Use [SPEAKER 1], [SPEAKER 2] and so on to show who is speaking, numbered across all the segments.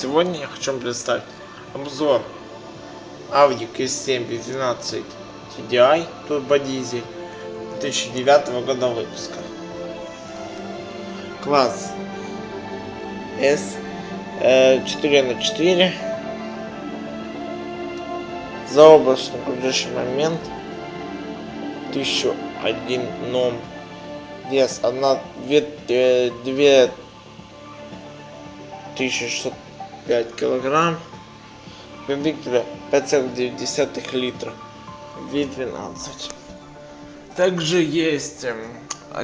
[SPEAKER 1] Сегодня я хочу представить обзор Audi Q7 V12 TDI турбодизель 2009 года выпуска. Класс. S э, 4х4 заоблачный крутящий момент 1001 ном. Вес 1 2 2 1605 килограмм двигателя 5,9 литра. V12 также есть эм,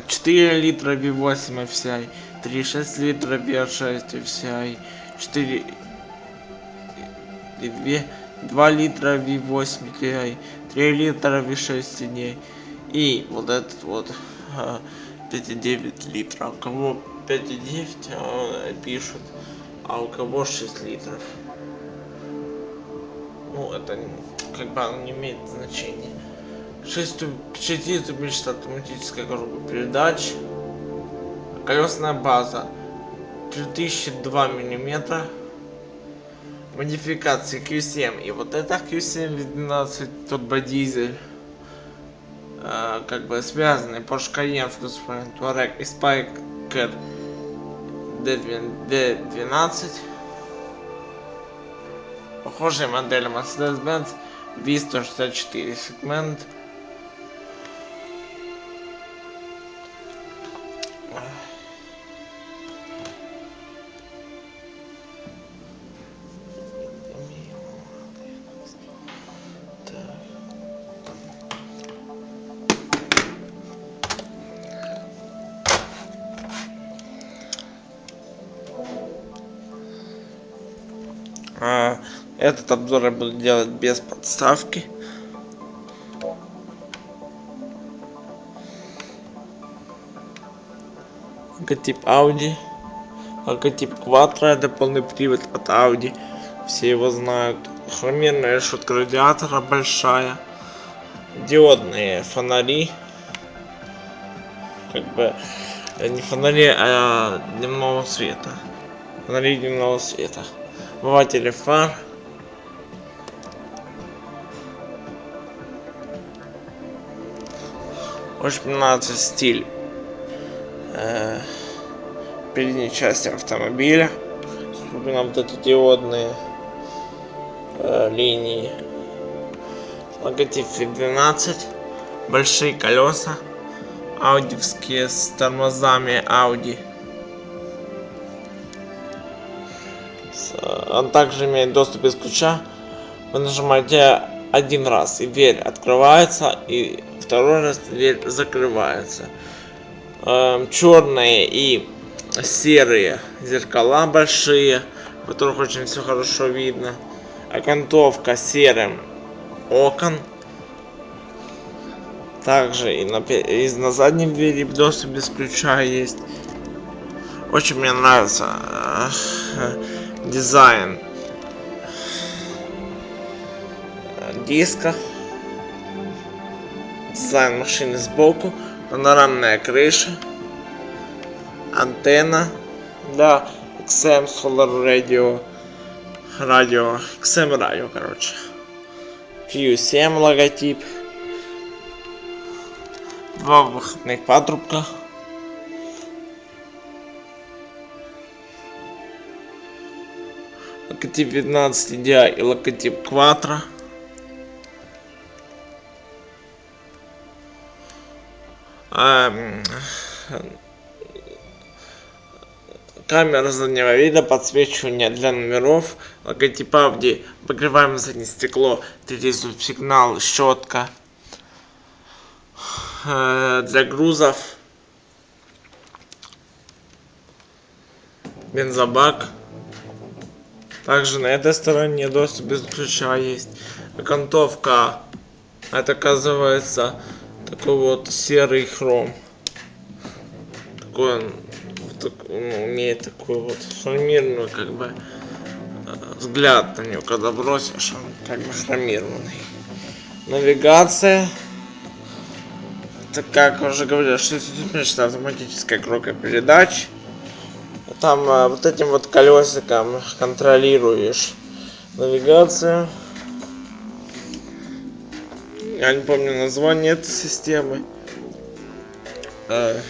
[SPEAKER 1] 4 литра V8 FCI 3,6 литра V6 FCI 4 и 2 2 литра V8 TI 3 литра V6 TDI и вот этот вот а, 5,9 литра. У кого 5,9 а, пишут а у кого 6 литров? Ну это как бы оно не имеет значения. 6 шестиступенчатая автоматическая коробка передач колесная база. 3002 миллиметра. Модификации Q7 и вот это Q7 12 турбодизель э, как бы связанный. Porsche Cayenne Volkswagen Touareg и Spyker D12 похожая модель Mercedes-Benz V164 сегмент этот обзор я буду делать без подставки. Логотип Audi. Логотип Quattro, это полный привод от Audi. Все его знают. Хромированная решетка радиатора большая. Диодные фонари. Как бы э, не фонари, а дневного света. Фонари дневного света омыватели фар мне нравится стиль э, передней части автомобиля. Особенно вот эти диодные э, линии. Логотип V12 большие колеса. Аудиевские с тормозами Audi. Он также имеет доступ без ключа. Вы нажимаете один раз и дверь открывается и второй раз дверь закрывается. Эм, черные и серые зеркала большие в которых очень все хорошо видно. Окантовка серым окон. Также и на, и на заднем двери доступ без ключа есть. Очень мне нравится э, дизайн диска. Дизайн машины сбоку панорамная крыша антенна для XM Solar Radio радио XM радио короче Q7 логотип. Два выходных патрубка. Локотип 15 DI и локотип Quattro. Камера заднего вида, подсвечивание для номеров, логотип Audi, покрываем заднее стекло, третий сигнал, щетка э, для грузов, бензобак. Также на этой стороне доступ без ключа есть. Окантовка. Это оказывается такой вот серый хром. Такой он так, ну, имеет такой вот хромированный как бы э, взгляд на него, когда бросишь, он как бы хромированный. Навигация. Это как уже говорил, 60 автоматическая коробка передач. Там э, вот этим вот колесиком контролируешь навигацию. Я не помню название этой системы. Э,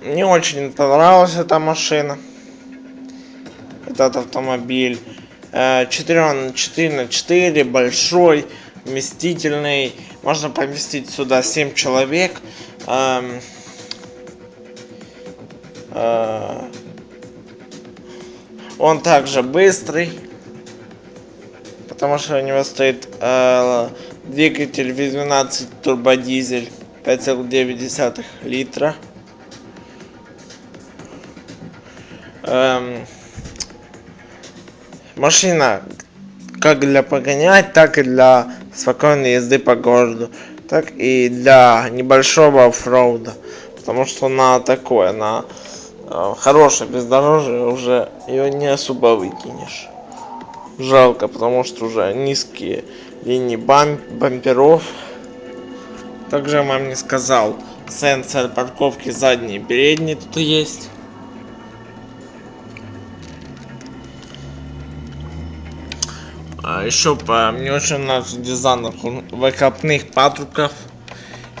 [SPEAKER 1] Мне очень понравилась эта машина. Этот автомобиль. Э, 4 на 4 на 4, большой, вместительный. Можно поместить сюда 7 человек. Эм, э, Он также быстрый. Потому что у него стоит э, двигатель V12 турбодизель 5,9 литра. Эм, машина как для погонять, так и для спокойной езды по городу, так и для небольшого оффроуда. Потому что на такое, на э, хорошее бездорожье уже ее не особо выкинешь. Жалко, потому что уже низкие линии бам бамперов. Также вам не сказал, сенсор парковки задней и передней тут есть. Еще по мне очень нравится дизайн выхлопных патрубков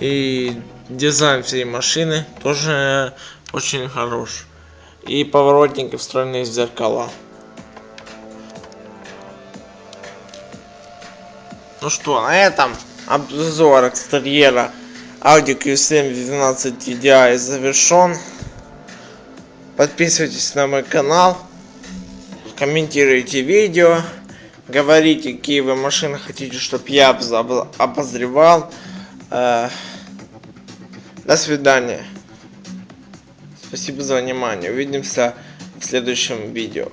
[SPEAKER 1] и дизайн всей машины тоже очень хорош. И поворотники встроенные в зеркала. Ну что, на этом обзор экстерьера Audi Q7 12 TDI завершен. Подписывайтесь на мой канал, комментируйте видео, говорите, какие вы машины хотите, чтобы я обозревал. Э, До свидания. Спасибо за внимание. Увидимся в следующем видео.